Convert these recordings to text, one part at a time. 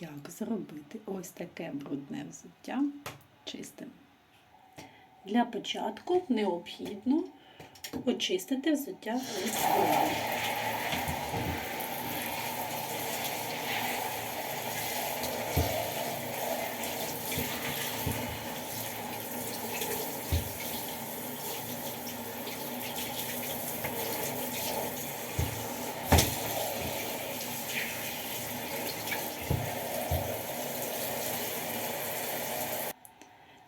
як зробити ось таке брудне взуття чистим. Для початку необхідно очистити взуття від бруду.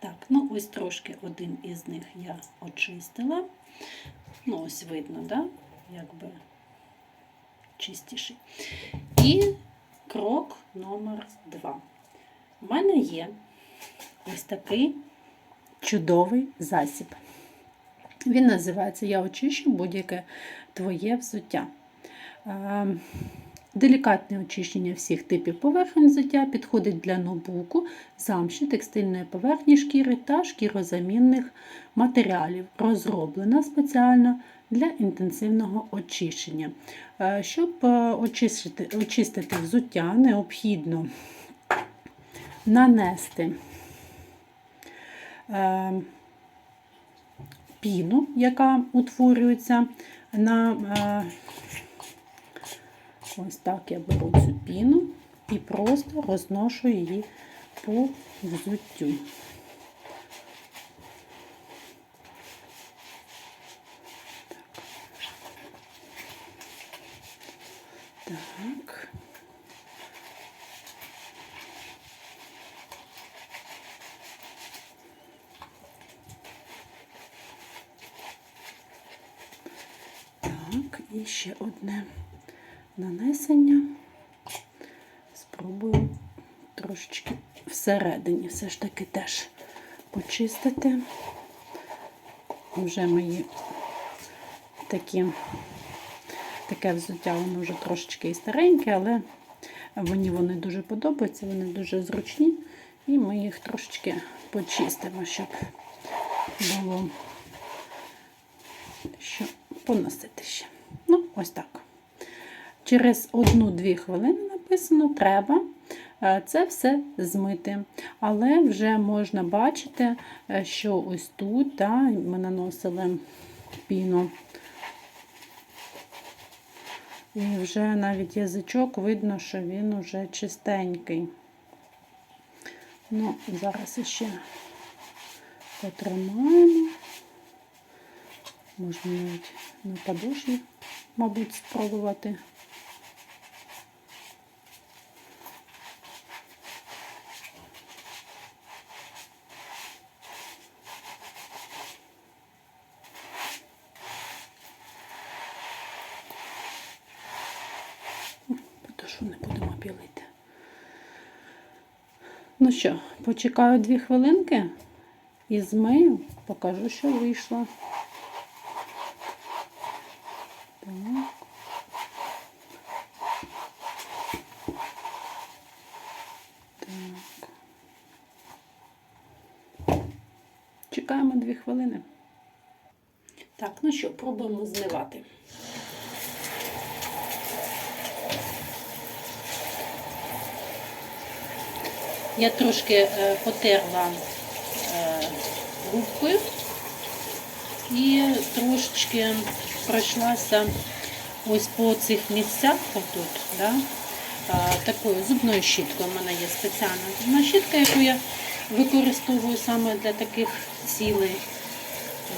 Так, ну ось трошки один із них я очистила. Ну, ось видно, да? якби чистіший. І крок номер два. У мене є ось такий чудовий засіб. Він називається Я очищу будь-яке твоє взуття. Делікатне очищення всіх типів поверхень взуття підходить для ноутбуку, замші, текстильної поверхні шкіри та шкірозамінних матеріалів. Розроблена спеціально для інтенсивного очищення. Е, Щоб е, очистити, очистити взуття, необхідно нанести е, піну, яка утворюється на Ось так я беру цю піну і просто розношу її по взуттю. Так. Так. І ще одне нанесення. Спробую трошечки всередині все ж таки теж почистити. Вже мої такі, таке взуття, воно вже трошечки і стареньке, але мені вони дуже подобаються, вони дуже зручні, і ми їх трошечки почистимо, щоб було що поносити ще. Ну, ось так. Через 1-2 хвилини написано, треба е, це все змити. Але вже можна бачити, е, що ось тут та, ми наносили піну. І вже навіть язичок видно, що він вже чистенький. Ну, зараз ще потримаємо. Можна навіть на подуші, мабуть, спробувати. Подушу не будемо білити. Ну що, почекаю дві хвилинки і змию, покажу, що вийшло. Чекаємо дві хвилини. Так, ну що, пробуємо зливати. Я трошки е, потерла е, губкою і трошечки пройшлася ось по цих місцях, отут, да, такою зубною щіткою. У мене є спеціальна зубна щітка, яку я використовую саме для таких цілей,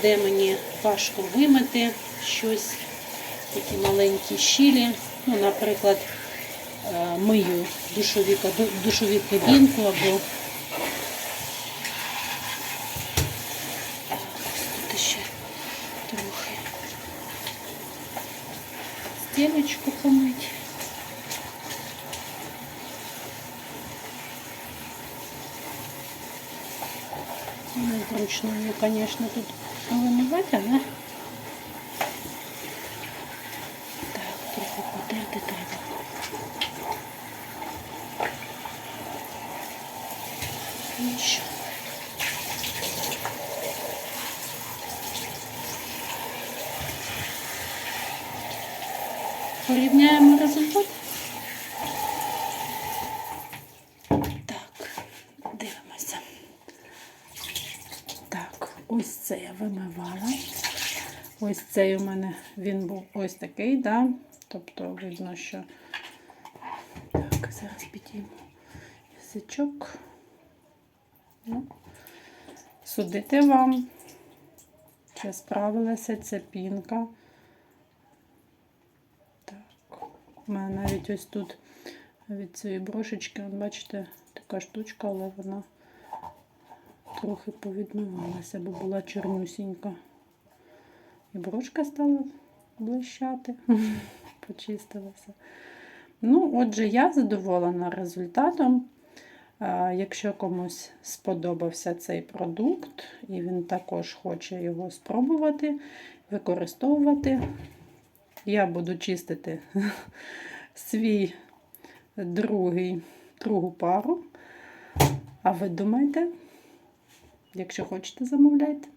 де мені важко вимити щось, такі маленькі щілі. Ну, наприклад, мию душові, каду- душові кабінку або Ось тут ще трохи стілечку помить. Незручно її, звісно, тут вимивати, але так, трохи потерти треба. Нічого. Порівняємо результат. Так, дивимося. Так, ось це я вимивала. Ось цей у мене він був ось такий, да? тобто видно, що так, зараз підіймо язичок. Судити вам, чи справилася ця пінка. Так, у мене навіть ось тут від цієї брошечки, бачите, така штучка, але вона трохи повідмивалася, бо була чорнюсінька. І брошка стала блищати, почистилася. Ну, отже, я задоволена результатом. Якщо комусь сподобався цей продукт, і він також хоче його спробувати, використовувати, я буду чистити свій другий, другу пару. А ви думаєте, якщо хочете, замовляйте.